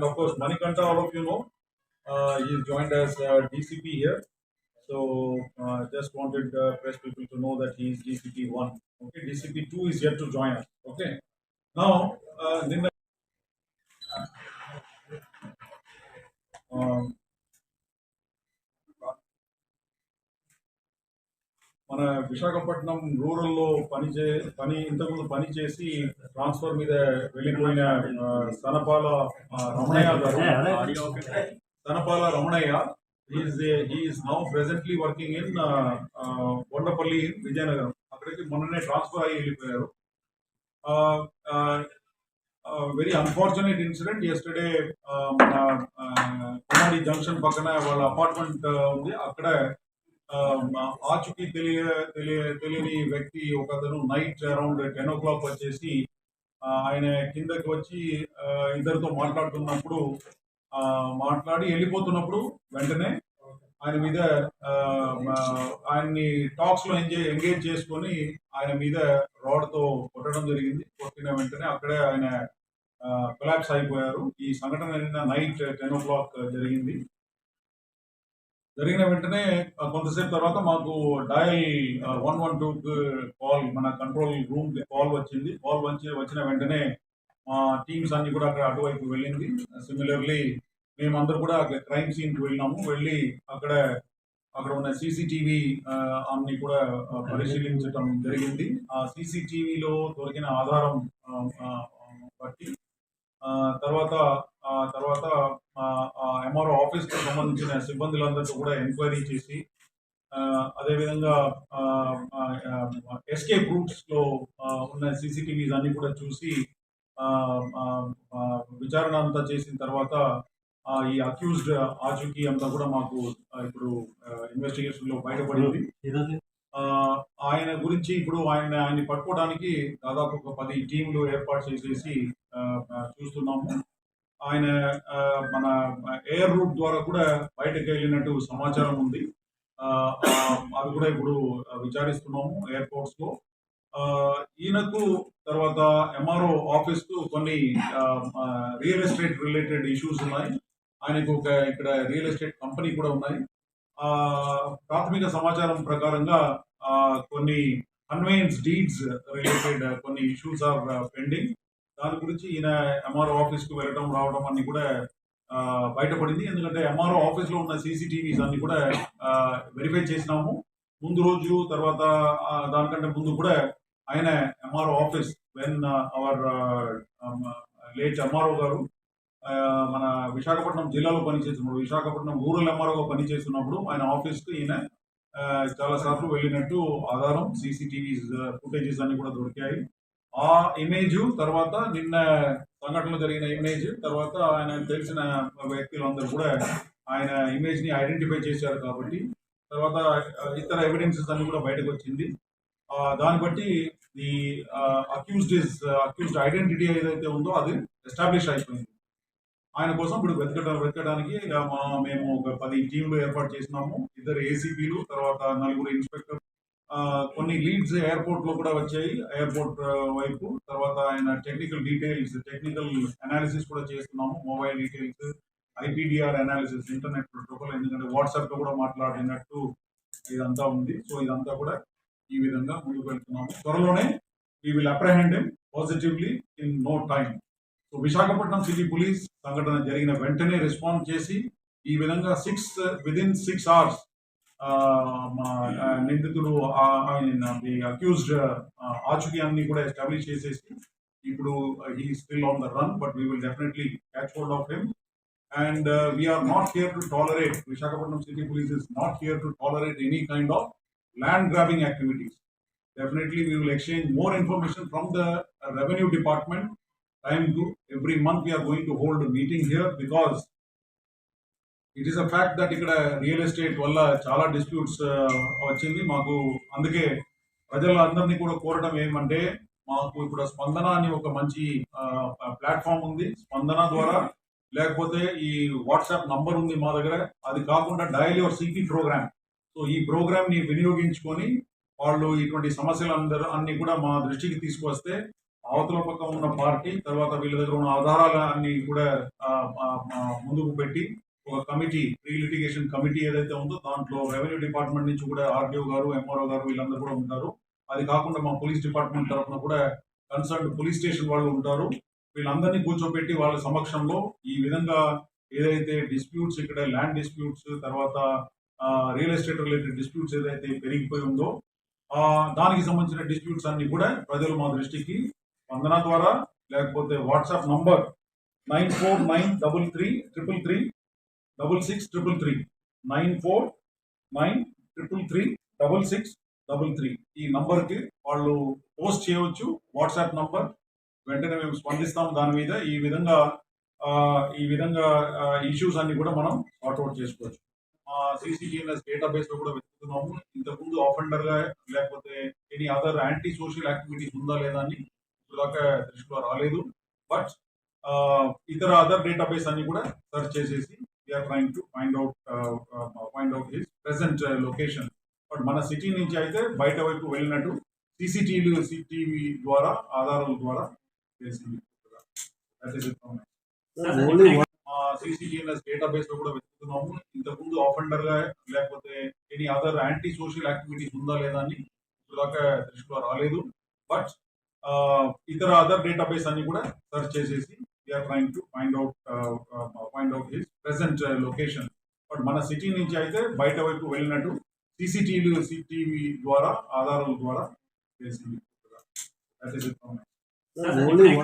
And of course, Manikanta, all of you know, uh, he joined as uh, DCP here. So uh, just wanted uh, press people to know that he is DCP one. Okay, DCP two is yet to join us. Okay, now uh, um, మన విశాఖపట్నం రూరల్లో పని చే పని ఇంతకుముందు పని చేసి transfer మీద వెళ్ళిపోయిన Sanapala Ramanaiah garu. Sanapala Ramanaiah. Is now presently working in Kondapalli Vizianagaram. అక్కడికి మొన్ననే ట్రాన్స్ఫర్ అయ్యి వెళ్ళిపోయారు. వెరీ అన్ఫార్చునేట్ ఇన్సిడెంట్ ఎస్టర్డే మన కుమారి జంక్షన్ పక్కన వాళ్ళ అపార్ట్మెంట్ ఉంది. అక్కడ ఆచూకీ తెలియ తెలియ తెలియని వ్యక్తి ఒకతను night around ten o'clock వచ్చేసి ఆయన కిందకి వచ్చి ఇద్దరితో మాట్లాడుతున్నప్పుడు ఆ, మాట్లాడి వెళ్ళిపోతున్నప్పుడు వెంటనే ఆయన మీద ఆయన్ని టాక్స్లో ఎంజాయ్ ఎంగేజ్ చేసుకొని ఆయన మీద రాడ్తో కొట్టడం జరిగింది. కొట్టిన వెంటనే అక్కడే ఆయన కొలాప్స్ అయిపోయారు. ఈ సంఘటన నిన్న నైట్ టెన్ ఓ క్లాక్ జరిగింది. జరిగిన వెంటనే కొంతసేపు తర్వాత మాకు dial one one two call మన కంట్రోల్ రూమ్ కాల్ వచ్చింది. కాల్ వచ్చి వచ్చిన వెంటనే మా టీమ్స్ అన్ని కూడా అక్కడ అటువైపు వెళ్ళింది. సిమిలర్లీ మేమందరూ కూడా అక్కడ క్రైమ్ సీన్కి వెళ్ళినాము. వెళ్ళి అక్కడ అక్కడ ఉన్న సీసీటీవీ అన్ని కూడా పరిశీలించటం జరిగింది. ఆ సీసీటీవీలో దొరికిన ఆధారం బట్టి తర్వాత ఎంఆర్ఓ ఆఫీస్కి సంబంధించిన సిబ్బందులందరితో కూడా ఎంక్వైరీ చేసి అదేవిధంగా ఎస్కేప్ రూట్స్లో ఉన్న సీసీటీవీస్ అన్ని కూడా చూసి విచారణ అంతా చేసిన తర్వాత ఈ అక్యూజ్డ్ ఆచూకీ అంతా కూడా మాకు ఇప్పుడు ఇన్వెస్టిగేషన్లో బయటపడింది. ఆయన గురించి ఇప్పుడు ఆయన ఆయన్ని పట్టుకోవడానికి దాదాపు ఒక పది టీంలు ఏర్పాటు చేసేసి చూస్తున్నాము. ఆయన మన ఎయిర్ రూట్ ద్వారా కూడా బయటకు వెళ్ళినట్టు సమాచారం ఉంది. ఆ, అది కూడా ఇప్పుడు విచారిస్తున్నాము ఎయిర్పోర్ట్స్లో ఈయనకు తర్వాత ఎంఆర్ఓ ఆఫీస్కు కొన్ని రియల్ ఎస్టేట్ రిలేటెడ్ ఇష్యూస్ ఉన్నాయి. ఆయనకు ఒక ఇక్కడ రియల్ ఎస్టేట్ కంపెనీ కూడా ఉన్నాయి. ఆ, ప్రాథమిక సమాచారం ప్రకారంగా కొన్ని కన్వేయన్స్ డీడ్స్ రిలేటెడ్ కొన్ని ఇష్యూస్ ఆర్ పెండింగ్. దాని గురించి ఈయన ఎంఆర్ఓ ఆఫీస్కు వెళ్ళడం రావడం అన్ని కూడా బయటపడింది. ఎందుకంటే ఎంఆర్ఓ ఆఫీస్లో ఉన్న సీసీటీవీస్ అన్ని కూడా వెరిఫై చేసినాము. ముందు రోజు తర్వాత దానికంటే ముందు కూడా ఆయన MRO office when our late MRO garu మన విశాఖపట్నం జిల్లాలో పనిచేస్తున్నప్పుడు విశాఖపట్నం రూరల్ ఎంఆర్ఓగా పనిచేస్తున్నప్పుడు ఆయన ఆఫీస్కి ఈయన చాలాసార్లు చాలా సార్లు వెళ్ళినట్టు ఆధారం సీసీటీవీ ఫుటేజెస్ అన్ని కూడా దొరికాయి. ఆ ఇమేజ్ తర్వాత నిన్న సంఘటనలో జరిగిన ఇమేజ్ తర్వాత ఆయన తెలిసిన వ్యక్తులు అందరూ కూడా ఆయన ఇమేజ్ని ఐడెంటిఫై చేశారు కాబట్టి తర్వాత ఇతర ఎవిడెన్సెస్ అన్ని కూడా బయటకు వచ్చింది. దాన్ని బట్టి the accused is accused identity ఏదైతే ఉందో అది ఎస్టాబ్లిష్ అయిపోయింది. ఆయన కోసం ఇప్పుడు వెతకడం వెతకడానికి మా- మేము ఒక పది టీంలు ఏర్పాటు చేసినాము. ఇద్దరు ఏసీపీలు తర్వాత నలుగురు ఇన్స్పెక్టర్ కొన్ని లీడ్స్ ఎయిర్పోర్ట్లో కూడా వచ్చాయి. ఎయిర్పోర్ట్ వైపు. తర్వాత ఆయన టెక్నికల్ డీటెయిల్స్ టెక్నికల్ అనాలిసిస్ కూడా చేస్తున్నాము. Mobile details IPDR analysis internet protocol ఎందుకంటే వాట్సాప్లో కూడా మాట్లాడినట్టు ఇదంతా ఉంది. సో ఇదంతా కూడా ఈ విధంగా ముందుకు వెళ్తున్నాము. త్వరలోనే we will apprehend positively in no time so Visakhapatnam city police సంఘటన జరిగిన వెంటనే రెస్పాండ్ చేసి ఈ విధంగా సిక్స్ విదిన్ సిక్స్ అవర్స్ నిందితుడు అక్యూజ్డ్ ఆచుకి అన్ని కూడా ఎస్టాబ్లిష్ చేసేసి ఇప్పుడు he still on the run but we will definitely catch hold of him and we are not here to tolerate Visakhapatnam city police is not here to tolerate any kind of land grabbing activities. Definitely, we will exchange more information from the uh, revenue department. Time to every month we are going to hold a meeting here because it is a fact that ఇక్కడ real estate వల్ల చాలా disputes uh, వచ్చింది. మాకు అందుకే ప్రజలందరినీ కూడా కోరడం ఏమంటే మాకు ఇప్పుడు స్పందన అని ఒక మంచి ప్లాట్ఫామ్ ఉంది. స్పందన ద్వారా లేకపోతే ఈ వాట్సాప్ నంబర్ ఉంది మా దగ్గర. అది కాకుండా dial your CP program so ఈ ప్రోగ్రామ్ని వినియోగించుకొని వాళ్ళు ఇటువంటి సమస్యలు అందరూ అన్ని కూడా మా దృష్టికి తీసుకొస్తే అవతల పక్క ఉన్న పార్టీ తర్వాత వీళ్ళ దగ్గర ఉన్న ఆధారాలు అన్ని కూడా ముందుకు పెట్టి ఒక కమిటీ ప్రీ లిటిగేషన్ కమిటీ ఏదైతే ఉందో దాంట్లో రెవెన్యూ డిపార్ట్మెంట్ నుంచి కూడా ఆర్డీఓ గారు ఎంఆర్ఓ గారు వీళ్ళందరూ కూడా ఉంటారు. అది కాకుండా మా పోలీస్ డిపార్ట్మెంట్ తరఫున కూడా కన్సర్న్ పోలీస్ స్టేషన్ వాళ్ళు ఉంటారు. వీళ్ళందరినీ కూర్చోబెట్టి వాళ్ళ సమక్షంలో ఈ విధంగా ఏదైతే డిస్ప్యూట్స్ ఇక్కడ ల్యాండ్ డిస్ప్యూట్స్ తర్వాత రియల్ ఎస్టేట్ రిలేటెడ్ డిస్ప్యూట్స్ ఏదైతే పెరిగిపోయి ఉందో దానికి సంబంధించిన డిస్ప్యూట్స్ అన్ని కూడా ప్రజలు మా దృష్టికి స్పందన ద్వారా లేకపోతే WhatsApp number nine four nine double three triple three double six triple three. Nine four nine triple three double six double three. ఈ నంబర్కి వాళ్ళు పోస్ట్ చేయవచ్చు. WhatsApp number. వెంటనే మేము స్పందిస్తాం దాని మీద. ఈ విధంగా ఈ విధంగా ఇష్యూస్ అన్ని కూడా మనం సార్ట్అవుట్ చేసుకోవచ్చు. సిసిటిఎన్ఎస్ డేటాబేస్లో కూడా వెతుకుతున్నాము. ఇంతకుముందు ఆఫెండర్గా లేకపోతే any other anti social activities ఉందా లేదా అని ఇప్పటిదాకా దృష్టిలో రాలేదు. బట్ ఇతర అదర్ డేటాబేస్ అన్ని కూడా సెర్చ్ చేసేసి we're trying to find out find out his present location but మన సిటీ నుంచి అయితే బయట వైపు వెళ్ళినట్టు సీసీటీవీ సిటీవీ ద్వారా ఆధారాల ద్వారా తెలిసింది my ఓన్లీ సిసిటిఎన్ఎస్ డేటాబేస్లో కూడా వెతుకుతున్నాము. ఇంతకుముందు ఆఫెండర్గా లేకపోతే any other anti social activities ఉందా లేదా అని ఇప్పటిదాకా దృష్టిలో రాలేదు. బట్ ఇతర అదర్ డేటాబేస్ అన్ని కూడా సెర్చ్ చేసేసి we're trying to find out find out his present location but మన సిటీ నుంచి అయితే బయట వైపు వెళ్ళినట్టు సీసీటీవీ సిటీవీ ద్వారా ఆధారాల ద్వారా తెలిసింది దట్ ఈస్ ఇట్